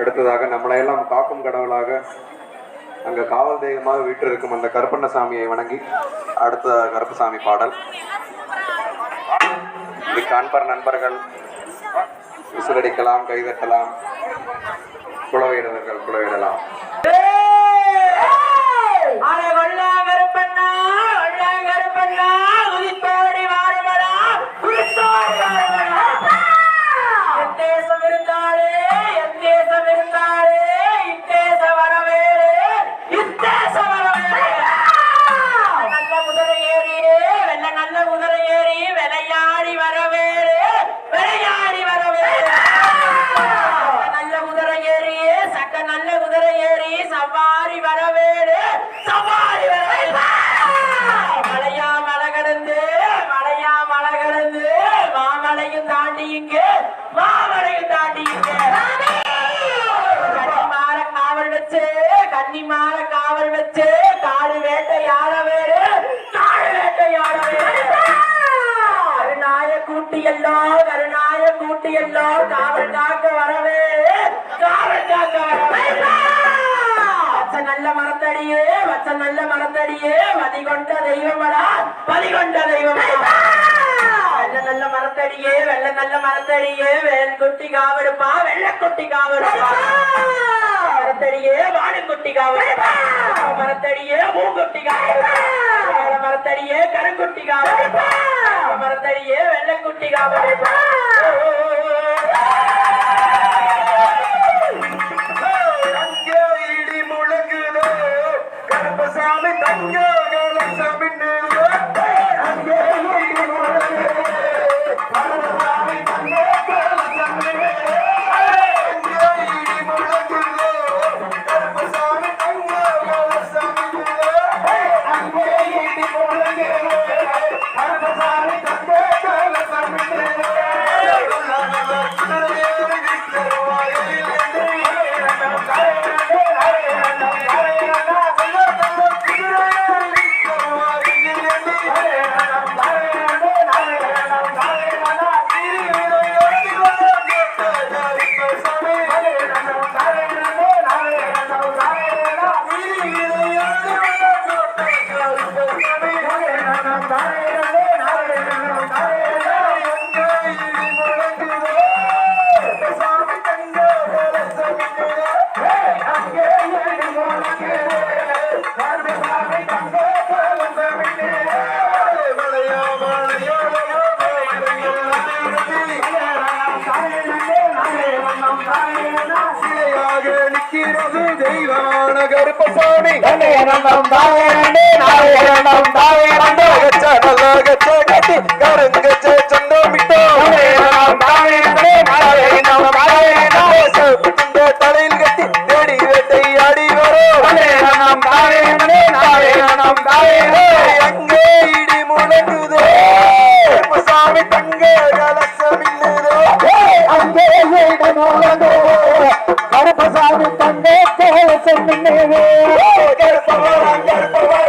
எடுத்ததாக நம்மளையெல்லாம் காக்கும் கடவுளாக அங்கே காவல் தெய்வமாக வீட்டிருக்கும் அந்த கருப்பண்ணசாமியை வணங்கி அடுத்த கருப்பசாமி பாடல். இது காண்பர் நண்பர்கள் விசிலடிக்கலாம் கைதட்டலாம் குளவையிடுவர்கள் குளவையிடலாம் கன்னிமார காவல் வச்சு காடு வேட்டையாட வேறு காடு வேட்டையாட வேறு. கருணாய கூட்டி எல்லாம் கருணாய கூட்டி எல்லாம் காவல் காக்க வரவே காவல் காக்க வரவே. வச்ச நல்ல மரத்தடியே வச்ச நல்ல மரத்தடியே வதி கொண்ட தெய்வமடா வதி கொண்ட தெய்வமடா. வெள்ள நல்ல மரத்தடியே வெள்ள நல்ல மரத்தடியே வேன் குட்டி காவடுப்பா வெள்ள குட்டி காவடுப்பா. மரத்தடியே வாடுக்குட்டி காவடுப்பா. மரத்தடியே பூங்குட்டி காவடுப்பா. மரத்தடியே கருங்குட்டி காவடுப்பா. மரத்தடியே வெள்ளக்குட்டி காவடுப்பா. நிற்கிறது தெய்வான கருப்பசாமி. கருங்கச்ச சந்தோமிட்டோ தலையில் கட்டி தேடி வேட்டையாடி வரும். அங்கே இடி முழங்குதோ. சாமி தங்க கலசமில்லுதோ. அங்கே இடி முழங்குதோ. கருப்பசாமி தங்க கலசமில்லுதோ கருப்பவரம் கருப்பவரம் கருப்பசாமி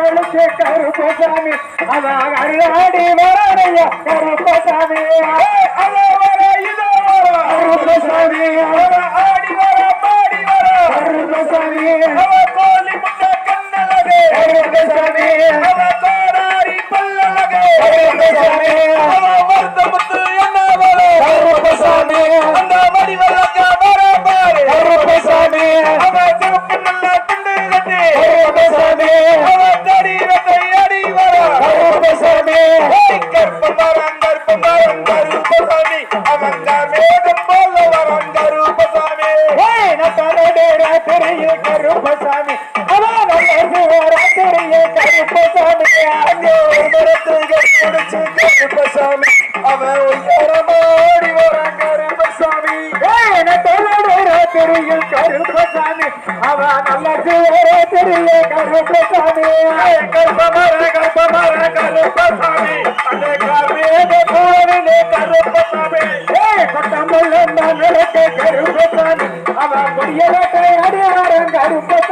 மக்களுக்கு கருப்பசாமி அவன் அருளாடி வரையா கருப்பசாமி அவ வர இதோ கருப்பசாமி ஆடி வர பாடி வர கருப்பசாமி ராத்திரியே கருப்பசாமி அவன் ராத்திரியே கருப்பசாமி. அங்கே ஒரு மரத்துகள் முடிச்சு கருப்பசாமி. அவன் உயரம் ஓடி வரான் கருப்பசாமி என தொழிலோட தெரியல் கருப்பசாமி. அவன் நல்ல கருப்பசாமி. கருப்பமர கருப்பமர கருப்பசாமி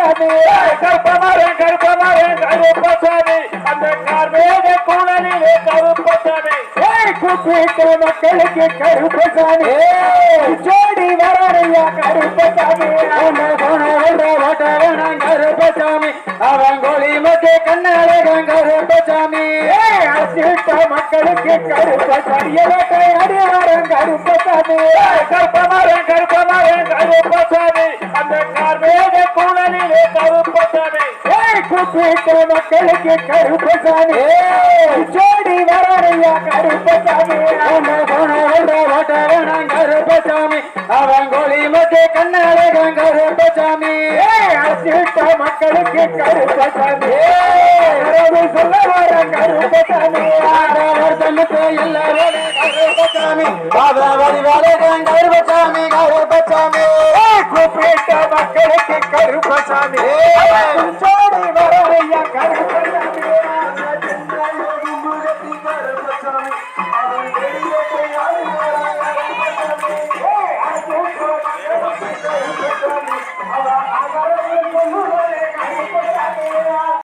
கருப்பசாமி. கருப்பமர கருப்பமர கருப்பசாமி. அந்த கார்மேக குழலிலே கருப்பசாமி. கூப்பிட்ட மக்களுக்கு கருப்பசாமி. ஜோடி வரையா கருப்பசாமி. கருப்பசாமி. அவன் கோழி மக்கு கண்ணழகன் கருப்பசாமி. அசிட்ட மக்களுக்கு கருப்பசாமி. அடியாரன் கருப்பசாமி கருப்பமர கருப்பமர கருப்பசாமி. கூப்பிட்ட மக்களுக்கு கருப்பசாமி ஜோடி வரையா கருப்பசாமி கருப்பசாமி படித்த மக்களுக்கு கருப்பசாமி. சொல்ல வர கருப்பசாமி.